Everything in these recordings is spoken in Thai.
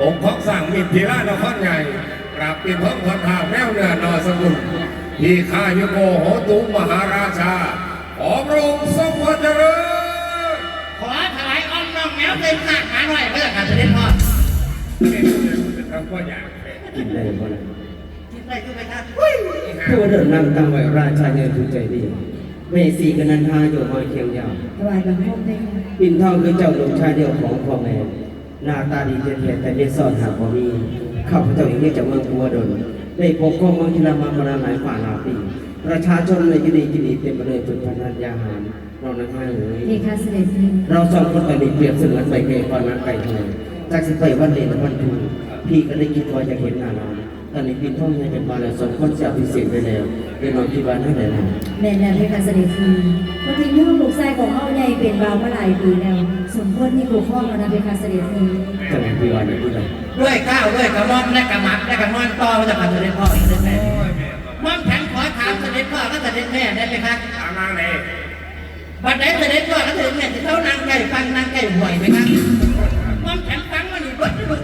องค์ของสั่งมิตรทีรานครใหญ่กราบปีนพระพรทาแมวเนื้อนอสกุลที่ข้ายุโกโหตุมหาราชาของพระองค์ทรงพระเจริญขอถวายอ้อมน้องแมวเป็นข้าหาหน่อยเพื่อการเสด็จพ่อทำก็อย่างแท้กินได้บ่ล่ะคิดได้คือไปครับอุ้ยผู้เดินนั่งตั้งไว้ราชาเนินทุใจดีเมสีกนันทาอยู่มาเคียงยาวถวายบังคมได้ค่ะปิ่นทองคือเจ้าหลวงชายเดียวของพ่อแม่ หน้าตาดีเทียแต่เด็ดซ่อนหาบ่มีข้าพเจ้าเองเนี่ยจากเมืองพัวดนได้ปกครองเมืองทิรามามาหลายฝ่าหลายปีประชาชนเลยยินดียินดีเต็มไปเลยจนพันธัญญาหารเรานั้นให้เลยเพคะเสด็จพี่เราสองคนตอนนี้เปรียบเสมือนใบเกยก่อนนั้นไก่ทองจากสิไปวันเลนวันทูพี่ก็ได้คิดว่าจะเห็นหน้าเรา ตอนนี้ปิ่นทองยังเป็นบาลสองคนเสียพิเศษไปแล้วเดี๋ยวน้องคิดว่าน่าได้แล้วแม่แล้วเพคะเสด็จพี่คนที่ลูกลูกชายของเฮาใหญ่เป็นบ่าวมาหลายปีแล้วสมควรที่กูข้องแล้วนะเพคะเสด็จพี่จะเป็นพี่วันนี้พูดอะไรด้วยข้าวด้วยกระม่อมและกระหมักและกระนอนต่อมาจากการเสด็จพ่ออีกเลยแม่ม่อมฉันขอถามเสด็จพ่อและเสด็จแม่ได้ไหมครับตามมาเลยบัดไหนเสด็จพ่อและเสด็จแม่จะเท่านางไก่ฟังนางไก่ห่วยไหมครับม่อมฉันฟังมานี่บทที่มึงการได้น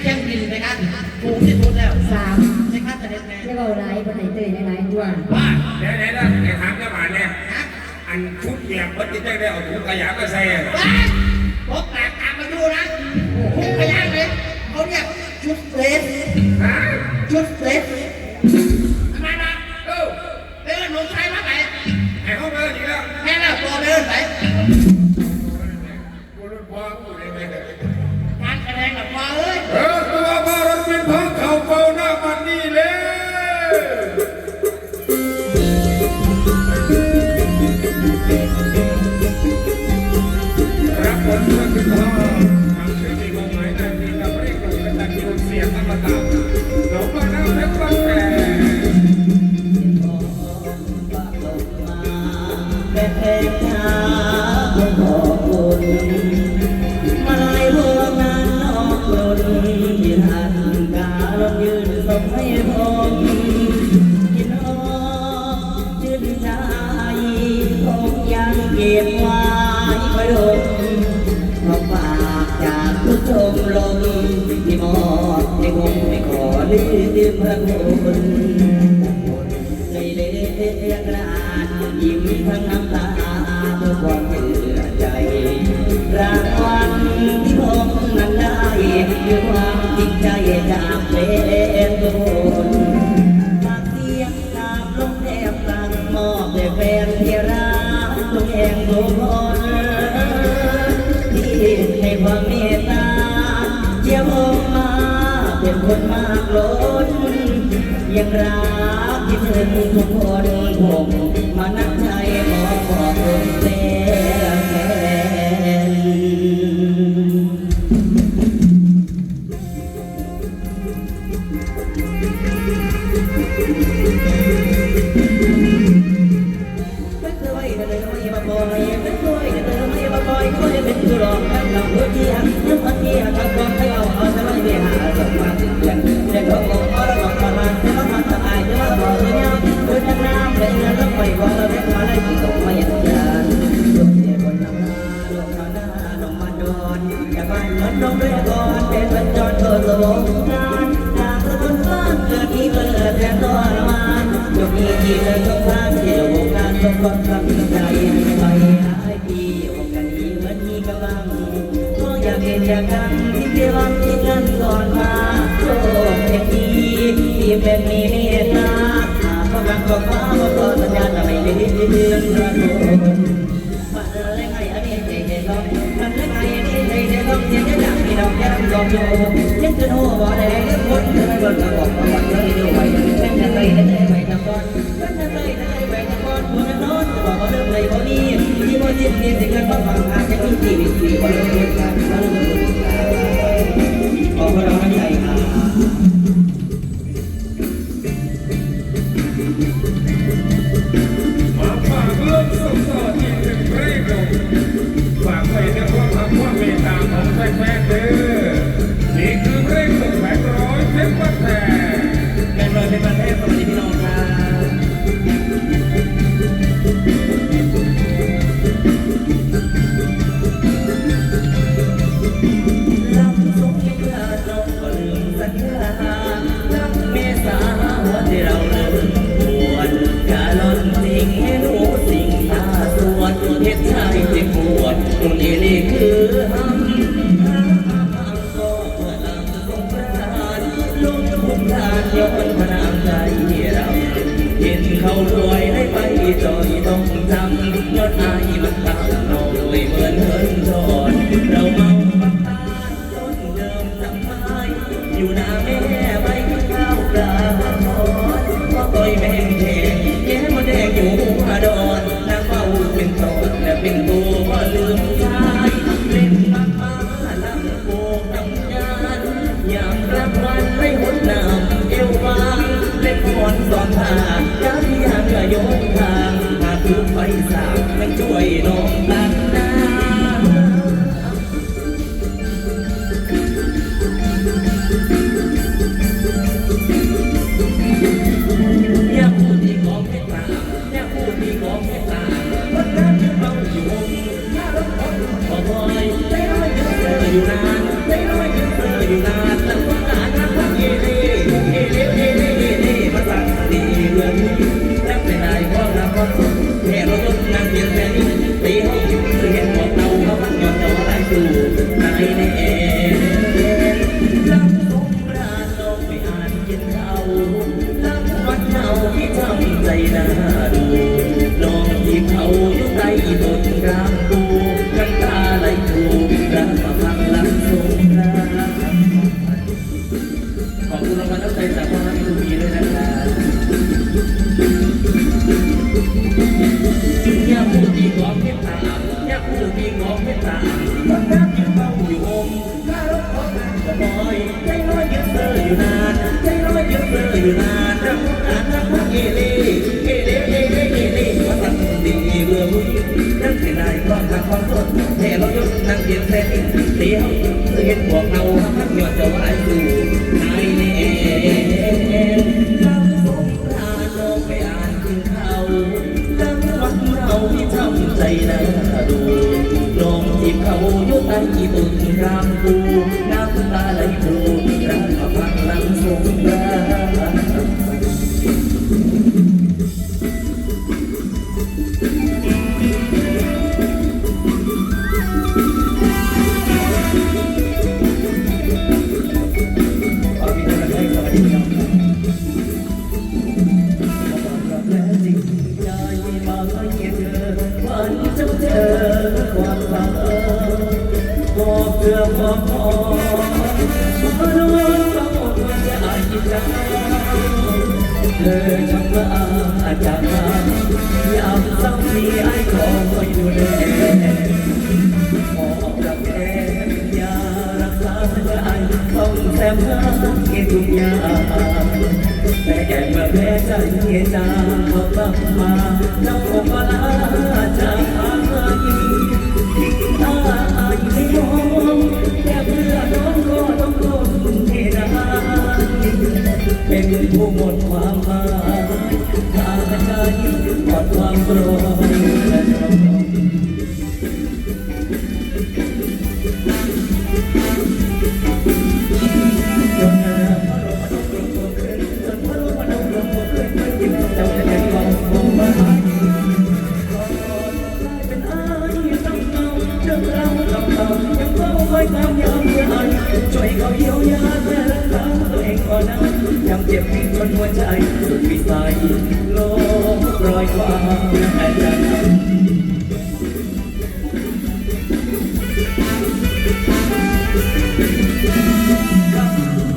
เชียงบินไหมครับถูกที่สุดแล้วสามใช่ครับเสด็จแม่ได้เบาหลายบ่ได้เตยหลายๆตัวว่าเดี๋ยวเดี๋ยวไอ้ถามเจ้าบ้านเนี่ยอันชุดเปียกวัดที่ได้ได้เอาถุงขยะมาใส่ว้าพกหลานตามมาดูนะทุกพยางเลยเขาเรียกชุดเฟรสฮะชุดเฟรส ยังรักคิดถึงทุกคนผมมานักใจบอกบอกเธอ งการทุกคนทำใจไปหลายปีวงการนี้เหมือนมีกำลังก็อยากเห็นอยากกันที่เกี่ยวที่กันก่อนมาโชคอย่างนี้ที่เป็นมีเมตตาหากกำลังก็ฟ้าก็ต่อสัญญาจะไม่ลืมเรื่องระคุณมันเลยไงอันนี้ใจเย็นลงมันเลยไงอันนี้ใจเย็นลงเย็นจะดังมีดอกยันดอกโยยังจะโน้บ่ได้คนเธอคนมาบอกว่าเธอดูไว้เป็นจะไปได้ไปทำก่อน ทำก่อนคนโน้นจะบอกว่าเรื่องอะไรพอนี้ที่ว่าที่นี่สิ่งนั้นต้องฟังอาจจะมีชีวิตที่ว่าเรื่องการ ยอดนายมันตามนองเลยเหมือนเฮินดอนเราเมาปักตาต้นเดิมจำไม้อยู่น้าแม่ใบข้าวปลาหอนก็ต่อยแมงแทงแย้มแดงอยู่ผาดอนนางเมาเป็นตอนและเป็นตัวก็ลืมชายเล่นปักตาลำโพงทำงานยามกลางวันไม่หดหนาวเอวบางเล่นหอนสอนผ่าย้ายยามกรยกผ่า คือไฟสาไม่ช่วยน้อง นั่งเพียงแค่นี้เดียวเห็นพวกเราพักยอดจะไหวสู่นายเน่เราสงกรานต์ลงไปอ่านถึงเขาดังวันเราที่ทำใจน่าดูน้องจีบเขาอยู่ใต้ตุนรามปูน้ำตาไหลทู ธอช่างละอาจากยามเศร้ามีไอ้ขอคอยดูแลหมอรักแท้ยารักษาใจต้องแซมหาเกทุกอย่างแต่แก่เมื่อแพ้ใจจาเขากลับมาเจ้าคงมาลาจากอาย เฝ้าคอยความยามเมื่ออายช่วยเขาเยียวยาและรักษาตัวเองก่อนนะยังเจ็บปวดจนหัวใจสุดวิสัยโลกรอยความแต่ใจ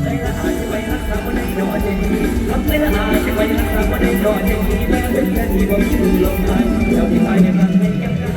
ใจละอาจจะไปรักษาวันใดนอนจะดีทำใจละอาจจะไปรักษาวันใดนอนจะดีแม้เป็นแค่ที่บ่มีลมหายเจ้าที่ตายในครั้งนี้ยัง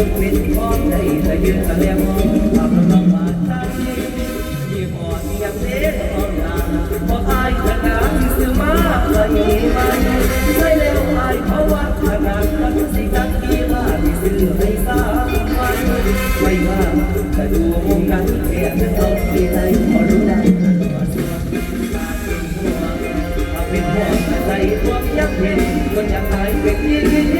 วิ่งจนเป็นพ้องได้ถ้ายืนทะเลมองทำน้องมาใจยี่ห้อที่ยังเด็ดอ่อนนาพออายขนาดซื้อมาเลยไม่ใช่แล้วอายเขาว่าขนาดนั้นสิจักกี่ว่าที่ซื้อให้สามันไม่ว่าแต่ดูวงการแค่เธอต้องดีใจพอรู้ได้ว่าส่วนการเป็นห่วงถ้าเป็นห่วงใจพวยักษ์เห็นคนอยากตายเป็นยิ่ง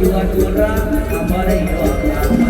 ยุระยุระอมริยากมะ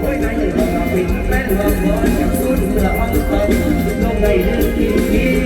với anh là mình bé hợp với cảm xúc là ấm không? Lâu ngày lên tìm kiếm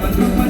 Thank you.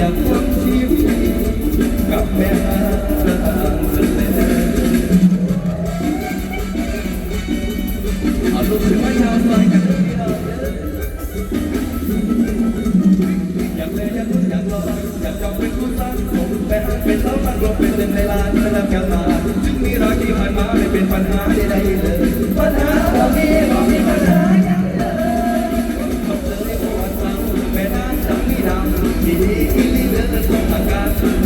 ยังทำชีวิตกับแม่อาต่างเสน่ห์อารมณ์ถึงว่าชาวไทยกัเราอยากเล่นอยากลุ้นอยากลอยยากจองเป็นผู้สร้างสมแเป็นเท่าพันรวเป็นเต็มในลานสลับกัมาจึงมีรอที่ผ่นมาไม่เป็นปัญหาใดเลยปัญหาเรามีเรามีปัญหา E liga dando essa bagaça